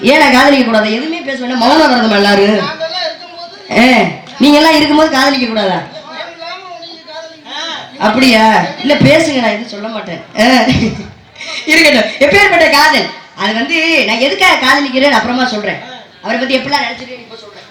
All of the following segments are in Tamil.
ஏன் காதலிக்க கூடாது? எதுவுமே பேச வேண்டாம். மௌன விரதம் எல்லாரும் ஏ நீங்க எல்லாம் இருக்கும்போது காதலிக்க கூடாதா? அப்படியா? இல்ல பேசுங்க நான் எதுவும் சொல்ல மாட்டேன். இருக்கட்டும். எப்பேற்பட்ட காதல்? அது வந்து நான் எதுக்காக காதலிக்கிறேன் அப்புறமா சொல்றேன். அவரை பத்தி எப்படிலாம் நினைச்சிட்டு இப்போ சொல்றேன்.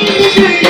You.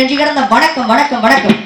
நன்றி கடந்த வணக்கம் வணக்கம் வணக்கம்.